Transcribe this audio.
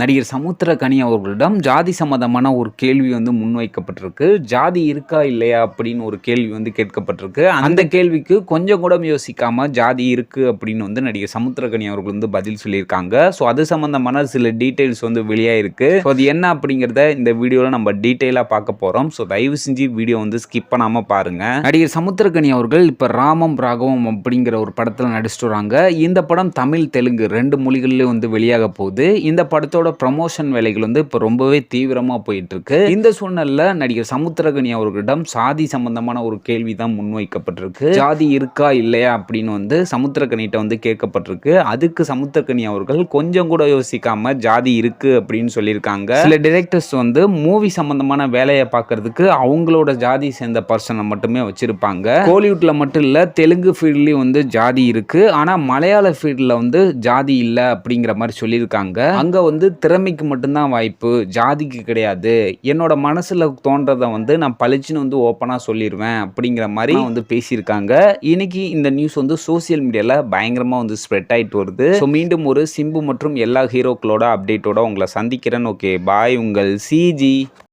நடிகர் சமுத்திரகனி அவர்களிடம் ஜாதி சம்மந்தமான ஒரு கேள்வி வந்து முன்வைக்கப்பட்டிருக்கு. ஜாதி இருக்கா இல்லையா அப்படின்னு ஒரு கேள்வி வந்து கேட்கப்பட்டிருக்கு. அந்த கேள்விக்கு கொஞ்சம் கூட யோசிக்காம ஜாதி இருக்கு அப்படின்னு வந்து நடிகர் சமுத்திரகனி அவர்கள் வந்து பதில் சொல்லியிருக்காங்க. ஸோ அது சம்பந்தமான சில டீட்டெயில்ஸ் வந்து வெளியாயிருக்கு. ஸோ அது என்ன அப்படிங்கிறத இந்த வீடியோவில் நம்ம டீட்டெயிலாக பார்க்க போகிறோம் ஸோ தயவு செஞ்சு வீடியோ வந்து ஸ்கிப் பண்ணாமல் பாருங்க. நடிகர் சமுத்திரகனி அவர்கள் இப்போ ராமம் ராகவம் அப்படிங்கிற ஒரு படத்தில் நடிச்சிட்டு வராங்க. இந்த படம் தமிழ் தெலுங்கு ரெண்டு மொழிகள்லேயும் வந்து வெளியாக போகுது. இந்த படத்தோட ப்ரமோஷன் வேலைகள் வந்து இப்போ ரொம்பவே தீவிரமாக போயிட்டு இருக்கு இந்த சூழ்நிலையில் நடிகர் சமுத்திரகனி அவர்களிடம் சாதி சம்பந்தமான ஒரு கேள்வி தான் முன்வைக்கப்பட்டிருக்கு. ஜாதி இருக்கா இல்லையா அப்படின்னு வந்து சமுத்திரகனிட்ட வந்து கேட்கப்பட்டிருக்கு. அதுக்கு சமுத்திரகனி அவர்கள் கொஞ்சம் கூட யோசிக்காம ஜாதி இருக்கு அப்படின்னு சொல்லியிருக்காங்க. சில டிரெக்டர்ஸ் வந்து மூவி சம்பந்தமான வேலையை பார்க்கறதுக்கு அவங்களோட ஜாதி சேர்ந்த பர்சனை மட்டுமே வச்சிருப்பாங்க. கோலிவுட்ல மட்டும் இல்ல தெலுங்கு ஃபீல்ட்லயும் வந்து ஜாதி இருக்கு. ஆனா மலையாள ஃபீல்ட்ல வந்து ஜாதி இல்லை அப்படிங்கிற மாதிரி சொல்லியிருக்காங்க. அங்க வந்து திறமைக்கு மட்டும்தான் வாய்ப்பு ஜாதிக்கு கிடையாது. என்னோட மனசுல தோன்றதை வந்து நான் பளிச்சுன்னு வந்து ஓப்பனா சொல்லிடுவேன் அப்படிங்கிற மாதிரி வந்து பேசியிருக்காங்க. இன்னைக்கு இந்த நியூஸ் வந்து சோசியல் மீடியால பயங்கரமா வந்து ஸ்ப்ரெட் ஆயிட்டு வருது. ஸோ மீண்டும் ஒரு சிம்பு மற்றும் எல்லா ஹீரோக்களோட அப்டேட்டோட உங்களை சந்திக்கிறேன். ஓகே பாய் உங்கள் சிஜி